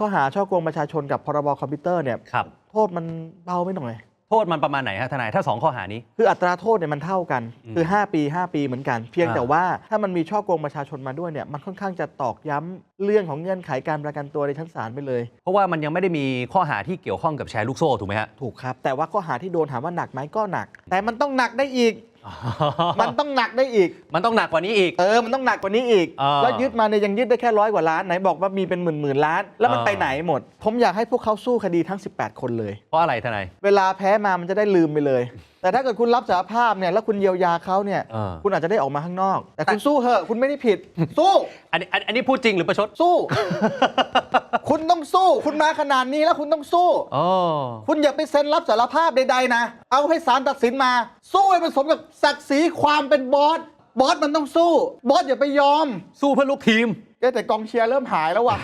ข้อหาช่อโกงประชาชนกับพรบคอมพิวเตอร์เนี่ยครับ โทษมันเบาไม่หน่อย โทษมันประมาณไหนฮะทนายถ้า 2 ข้อหานี้ คืออัตราโทษเนี่ยมันเท่ากัน อืมคือ 5 ปี 5 ปีเหมือนกัน เพียงอ่า แต่ว่าถ้ามันมีช่อโกงประชาชนมาด้วยเนี่ยมันค่อนข้างจะตอกย้ำเรื่องของเงื่อนไขการประกันตัวในชั้นศาลไปเลย เพราะว่ามันยังไม่ได้มีข้อหาที่เกี่ยวข้องกับแชร์ลูกโซ่ถูกไหมฮะ ถูกครับ แต่ว่าข้อหาที่โดนถามว่าหนักไหมก็หนัก แต่มันต้องหนักได้อีก มันต้องหนักได้อีก มันต้องหนักกว่านี้อีก เออ มันต้องหนักกว่านี้อีกอ่าแล้วยึดมาเนี่ยยังยึดได้แค่ร้อยกว่าล้านไหนบอกว่ามีเป็นหมื่นหมื่นล้าน แล้วมันอ่าไปไหนหมด ผมอยากให้พวกเขาสู้คดีทั้ง 18 คนเลย เพราะอะไรทนาย เวลาแพ้มามันจะได้ลืมไปเลย แต่ถ้าเกิดคุณรับสารภาพเนี่ยแล้วคุณเยียวยาเขาเนี่ยเออคุณอาจจะได้ออกมาข้างนอก แต่คุณสู้เหอะ คุณไม่ได้ผิด สู้ อันนี้ อันอันนี้พูดจริงหรือประชด สู้ คุณต้องสู้ คุณมาขนาดนี้แล้วคุณต้องสู้ อ๋อ คุณอย่าไปเซ็นรับสารภาพใดๆนะ เอาให้ศาลตัดสินมา สู้ให้มันสมกับศักดิ์ศรีความเป็นบอส บอสมันต้องสู้ บอสอย่าไปยอมสู้เพื่อลูกทีม เอ๊ะแต่กองเชียร์เริ่มหายแล้วว่ะ